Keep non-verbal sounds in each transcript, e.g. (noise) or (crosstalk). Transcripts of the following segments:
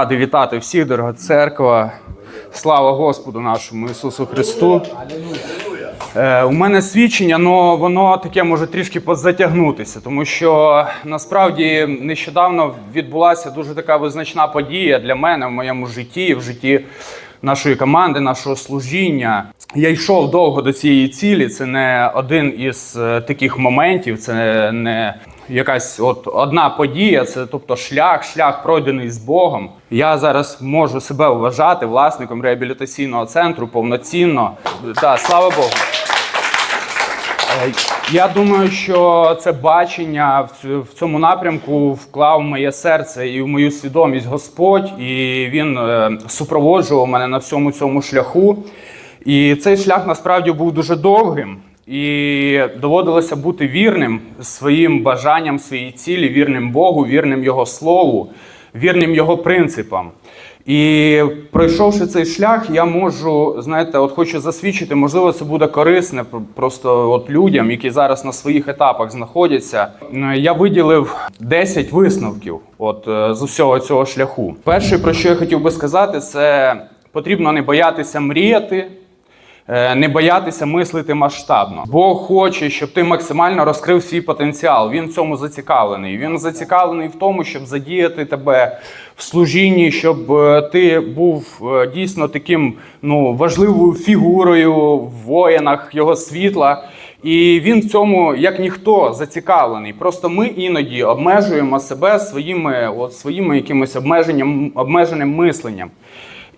Радий вітати всіх, дорога церква. Слава Господу нашому Ісусу Христу. Е, у мене свідчення, але воно таке може трішки позатягнутися, тому що насправді нещодавно відбулася дуже така визначна подія для мене в моєму житті, в житті нашої команди, нашого служіння. Я йшов довго до цієї цілі. Це не один із е, таких моментів, це не якась от одна подія, це тобто шлях, шлях пройдений з Богом. Я зараз можу себе вважати власником реабілітаційного центру повноцінно. Так, слава Богу. Е, Я думаю, що це бачення в цьому напрямку вклав моє серце і в мою свідомість Господь, і він е, супроводжував мене на всьому цьому шляху. І цей шлях насправді був дуже довгим, і доводилося бути вірним своїм бажанням, своїй цілі, вірним Богу, вірним Його слову, вірним Його принципам. І пройшовши цей шлях, я можу, знаєте, от хочу засвідчити, можливо, це буде корисне просто от людям, які зараз на своїх етапах знаходяться. Е, Я виділив 10 висновків от е, з усього цього шляху. Перше, про що я хотів би сказати, це потрібно не боятися мріяти. Е, Не боятися мислити масштабно. Бог хоче, щоб ти максимально розкрив свій потенціал. Він в цьому зацікавлений. Він зацікавлений в тому, щоб задіяти тебе в служінні, щоб е, ти був е, дійсно таким ну, важливою фігурою в воїнах його світла. І він в цьому, як ніхто, зацікавлений. Просто ми іноді обмежуємо себе своїми, от, своїми якимось обмеженням, обмеженим мисленням.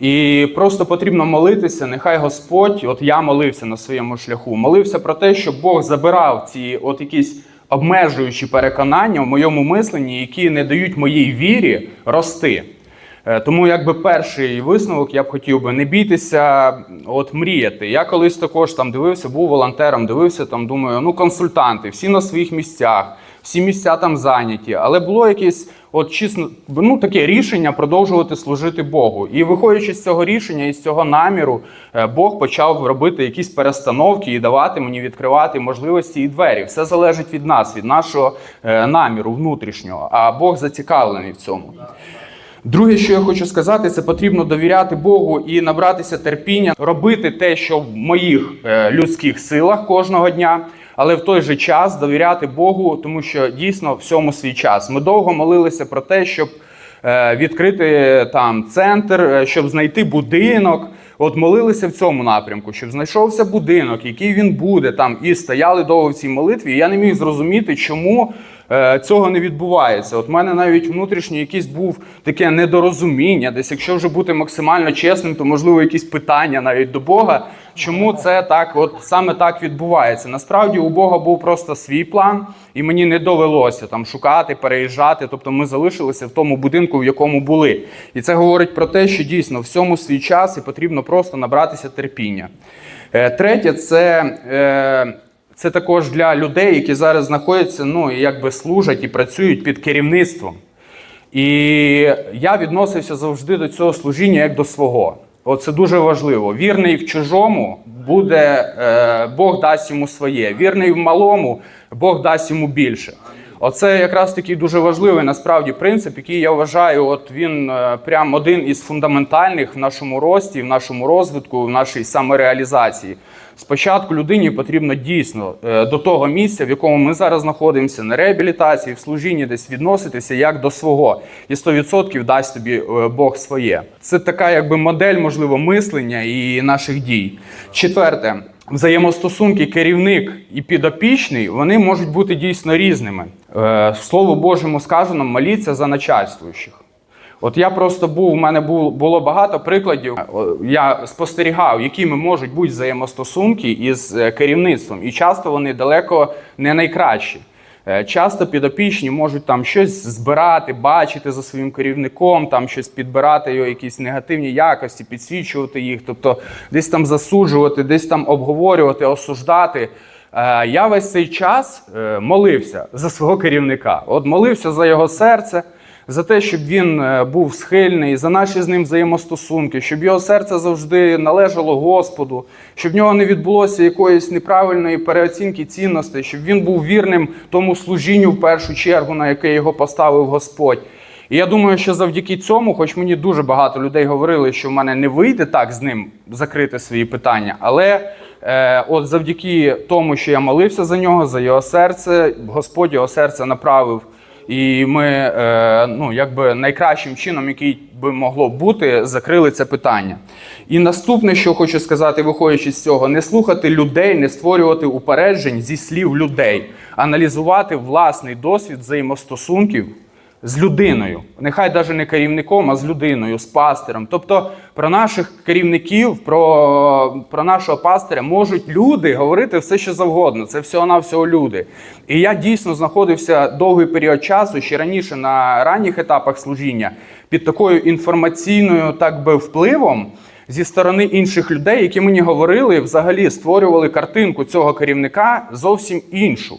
І просто потрібно молитися. Нехай Господь, от я молився на своєму шляху, молився про те, щоб Бог забирав ці от якісь обмежуючі переконання в моєму мисленні, які не дають моїй вірі рости. Е, Тому, якби перший висновок, я б хотів би не бійтеся, от мріяти. Я колись також там дивився, був волонтером, дивився там, думаю, ну консультанти, всі на своїх місцях, всі місця там зайняті. Але було якесь от чесно, ну таке рішення продовжувати служити Богу. І виходячи з цього рішення і з цього наміру, е, Бог почав робити якісь перестановки і давати мені відкривати можливості і двері. Все залежить від нас, від нашого е, наміру внутрішнього. А Бог зацікавлений в цьому. Друге, що я хочу сказати, це потрібно довіряти Богу і набратися терпіння, робити те, що в моїх е, людських силах кожного дня, але в той же час довіряти Богу, тому що дійсно всьому свій час. Ми довго молилися про те, щоб е, відкрити там центр, е, щоб знайти будинок. От молилися в цьому напрямку, щоб знайшовся будинок, який він буде там, і стояли довго в цій молитві. І я не міг зрозуміти, чому е, цього не відбувається. От мене навіть внутрішній якийсь був таке недорозуміння. Десь, якщо вже бути максимально чесним, то можливо якісь питання навіть до Бога. Чому це так, от саме так відбувається? Насправді у Бога був просто свій план, і мені не довелося там шукати, переїжджати. Тобто ми залишилися в тому будинку, в якому були. І це говорить про те, що дійсно всьому свій час і потрібно просто набратися терпіння. Е, Третє, це. Це також для людей, які зараз знаходяться, ну і якби служать і працюють під керівництвом. І я відносився завжди до цього служіння як до свого. Оце дуже важливо. Вірний в чужому буде, е, Бог дасть йому своє. Вірний в малому, Бог дасть йому більше. Оце якраз такий дуже важливий насправді принцип, який я вважаю, от він е, прям один із фундаментальних в нашому рості, в нашому розвитку, в нашій самореалізації. Спочатку людині потрібно дійсно е, до того місця, в якому ми зараз знаходимося, на реабілітації, в служінні, десь відноситися як до свого, і 100% дасть тобі е, Бог своє. Це така, якби модель, можливо, мислення і наших дій. Четверте. Взаємостосунки керівник і підопічний вони можуть бути дійсно різними. Е, Слово Божому сказано, моліться за начальствуючих. От я просто був, у мене було багато прикладів. Я спостерігав, якими можуть бути взаємостосунки із е, керівництвом, і часто вони далеко не найкращі. Е, Часто підопічні можуть там щось збирати, бачити за своїм керівником, там щось підбирати його, якісь негативні якості, підсвічувати їх, тобто десь там засуджувати, десь там обговорювати, осуждати. Е, Я весь цей час молився за свого керівника. От молився за його серце, за те, щоб він е, був схильний, за наші з ним взаємостосунки, щоб його серце завжди належало Господу, щоб в нього не відбулося якоїсь неправильної переоцінки цінностей, щоб він був вірним тому служінню в першу чергу, на яке його поставив Господь. І я думаю, що завдяки цьому, хоч мені дуже багато людей говорили, що в мене не вийде так з ним закрити свої питання, але е, от завдяки тому, що я молився за нього, за його серце, Господь його серце направив. І ми, е, ну, якби найкращим чином, який би могло бути, закрили це питання. І наступне, що хочу сказати, виходячи з цього, не слухати людей, не створювати упереджень зі слів людей, аналізувати власний досвід взаємостосунків з людиною. Нехай навіть не керівником, а з людиною, з пастирем. Тобто про наших керівників, про, про нашого пастиря можуть люди говорити все, що завгодно. Це всього-навсього люди. І я дійсно знаходився довгий період часу, ще раніше на ранніх етапах служіння, під такою інформаційною, так би, впливом. Зі сторони інших людей, які мені говорили, взагалі створювали картинку цього керівника зовсім іншу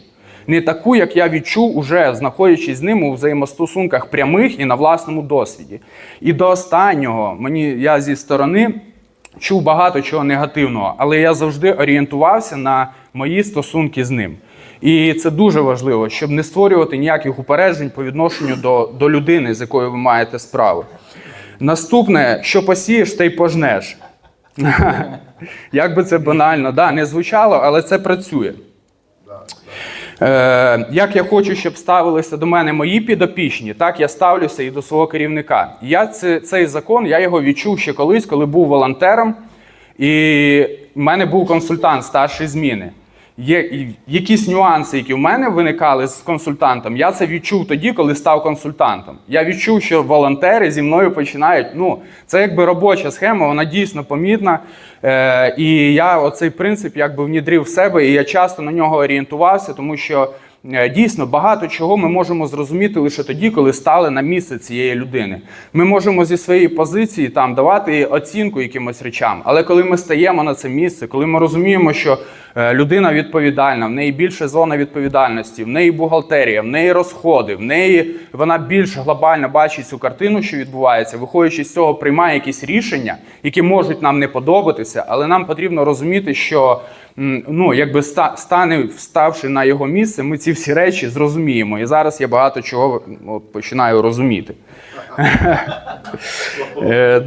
не таку, як я відчув, уже знаходячись з ним у взаємостосунках прямих і на власному досвіді. І до останнього мені я зі сторони чув багато чого негативного, але я завжди орієнтувався на мої стосунки з ним. І це дуже важливо, щоб не створювати ніяких упереджень по відношенню до, до людини, з якою ви маєте справи. Наступне, що посієш, те й пожнеш. (laughs) Як би це банально, да, не звучало, але це працює. Е, як я хочу, щоб ставилися до мене мої підопічні, так я ставлюся і до свого керівника. Я це, цей закон я його відчув ще колись, коли був волонтером, і в мене був консультант старшої зміни. Є якісь нюанси, які в мене виникали з консультантом. Я це відчув тоді, коли став консультантом. Я відчув, що волонтери зі мною починають. Ну, це якби робоча схема, вона дійсно помітна. Е, І я оцей принцип якби внідрив в себе, і я часто на нього орієнтувався, тому що. Е, Дійсно, багато чого ми можемо зрозуміти лише тоді, коли стали на місце цієї людини. Ми можемо зі своєї позиції там давати оцінку якимось речам, але коли ми стаємо на це місце, коли ми розуміємо, що е, людина відповідальна, в неї більше зона відповідальності, в неї бухгалтерія, в неї розходи, в неї вона більш глобально бачить цю картину, що відбувається, виходячи з цього, приймає якісь рішення, які можуть нам не подобатися, але нам потрібно розуміти, що ну, якби ста- стане, вставши на його місце, ми ці всі речі зрозуміємо. І зараз я багато чого от, починаю розуміти. (laughs) Е.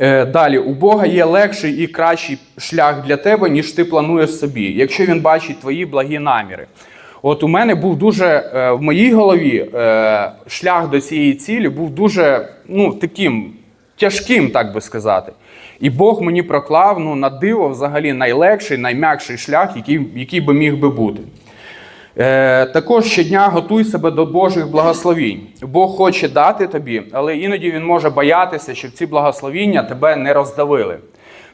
Е, Далі, у Бога є легший і кращий шлях для тебе, ніж ти плануєш собі, якщо він бачить твої благі наміри. От у мене був дуже е, в моїй голові шлях до цієї цілі був дуже ну, таким тяжким, так би сказати. І Бог мені проклав ну, на диво взагалі найлегший, найм'якший шлях, який, який би міг би бути. Е, також щодня готуй себе до Божих благословінь. Бог хоче дати тобі, але іноді він може боятися, щоб ці благословіння тебе не роздавили.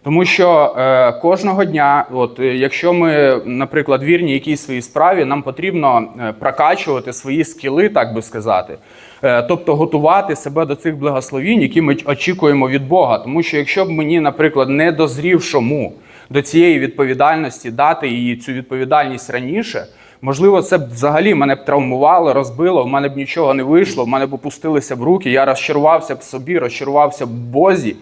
Тому що е, кожного дня, от е, якщо ми, наприклад, вірні якійсь своїй справі, нам потрібно е, прокачувати свої скіли, так би сказати. Е, тобто готувати себе до цих благословінь, які ми очікуємо від Бога. Тому що якщо б мені, наприклад, не дозрівшому до цієї відповідальності дати її цю відповідальність раніше. Можливо, це б взагалі мене б травмувало, розбило, в мене б нічого не вийшло, в мене б опустилися б руки, я розчарувався б собі, розчарувався б Бозі.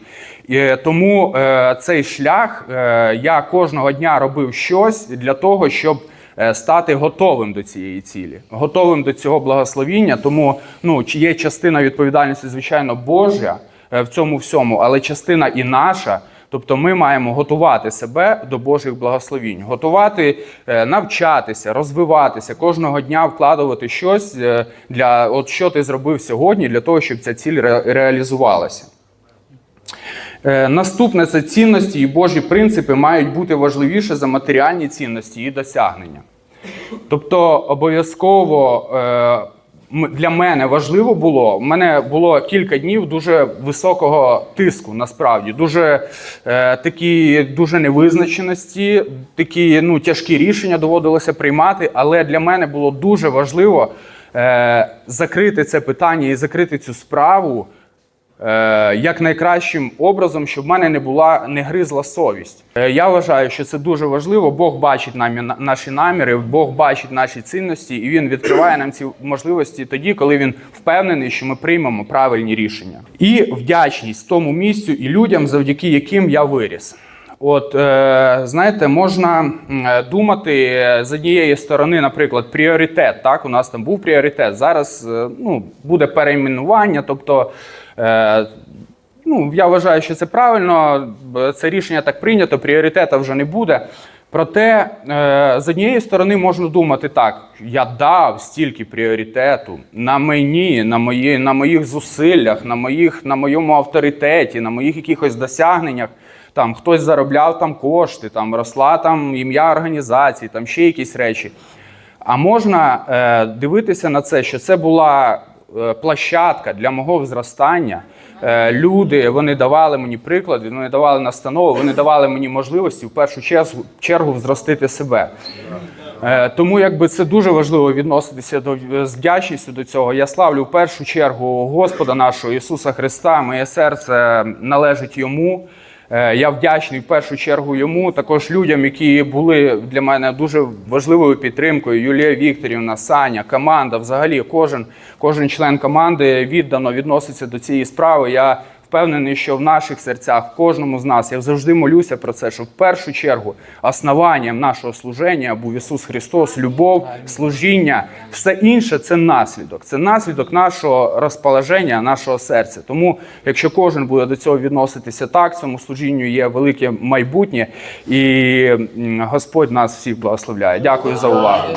І е, тому е, цей шлях е, я кожного дня робив щось для того, щоб е, стати готовим до цієї цілі, готовим до цього благословіння. Тому ну, є частина відповідальності, звичайно, Божа е, в цьому всьому, але частина і наша. Тобто ми маємо готувати себе до Божих благословінь, готувати, е, навчатися, розвиватися, кожного дня вкладувати щось е, для от що ти зробив сьогодні, для того, щоб ця ціль ре- реалізувалася. Е, Наступне це цінності і Божі принципи мають бути важливіше за матеріальні цінності і досягнення. Тобто обов'язково для мене важливо було. У мене було кілька днів дуже високого тиску, насправді, дуже е, такі дуже невизначеності, такі ну, тяжкі рішення доводилося приймати. Але для мене було дуже важливо е, закрити це питання і закрити цю справу як найкращим образом, щоб в мене не була не гризла совість. Е, я вважаю, що це дуже важливо. Бог бачить намі, на- наші наміри, Бог бачить наші цінності, і він відкриває нам ці можливості тоді, коли він впевнений, що ми приймемо правильні рішення. І вдячність тому місцю і людям, завдяки яким я виріс. От, е, знаєте, можна е, думати е, з однієї сторони, наприклад, пріоритет. Так, у нас там був пріоритет. Зараз е, ну, буде перейменування. Тобто, е, ну, я вважаю, що це правильно. Це рішення так прийнято, пріоритету вже не буде. Проте, е, з однієї сторони, можна думати так: я дав стільки пріоритету на мені, на, мої, на моїх зусиллях, на, моїх, на моєму авторитеті, на моїх якихось досягненнях. Там хтось заробляв там кошти, там росла там ім'я організації, там ще якісь речі. А можна е, дивитися на це, що це була е, площадка для мого зростання. Е, люди вони давали мені приклад, вони давали настанови, вони давали мені можливості в першу чергу, чергу взростити себе. Е, Тому якби це дуже важливо відноситися до з вдячністю до цього. Я славлю в першу чергу Господа нашого Ісуса Христа. Моє серце належить йому. Е, Я вдячний в першу чергу йому, також людям, які були для мене дуже важливою підтримкою. Юлія Вікторівна, Саня, команда. Взагалі, кожен, кожен член команди віддано відноситься до цієї справи. Я впевнений, що в наших серцях, в кожному з нас, я завжди молюся про це, щоб в першу чергу основанням нашого служення був Ісус Христос, любов, служіння. Все інше це наслідок. Це наслідок нашого розположення, нашого серця. Тому, якщо кожен буде до цього відноситися так, цьому служінню є велике майбутнє, і Господь нас всіх благословляє. Дякую за увагу.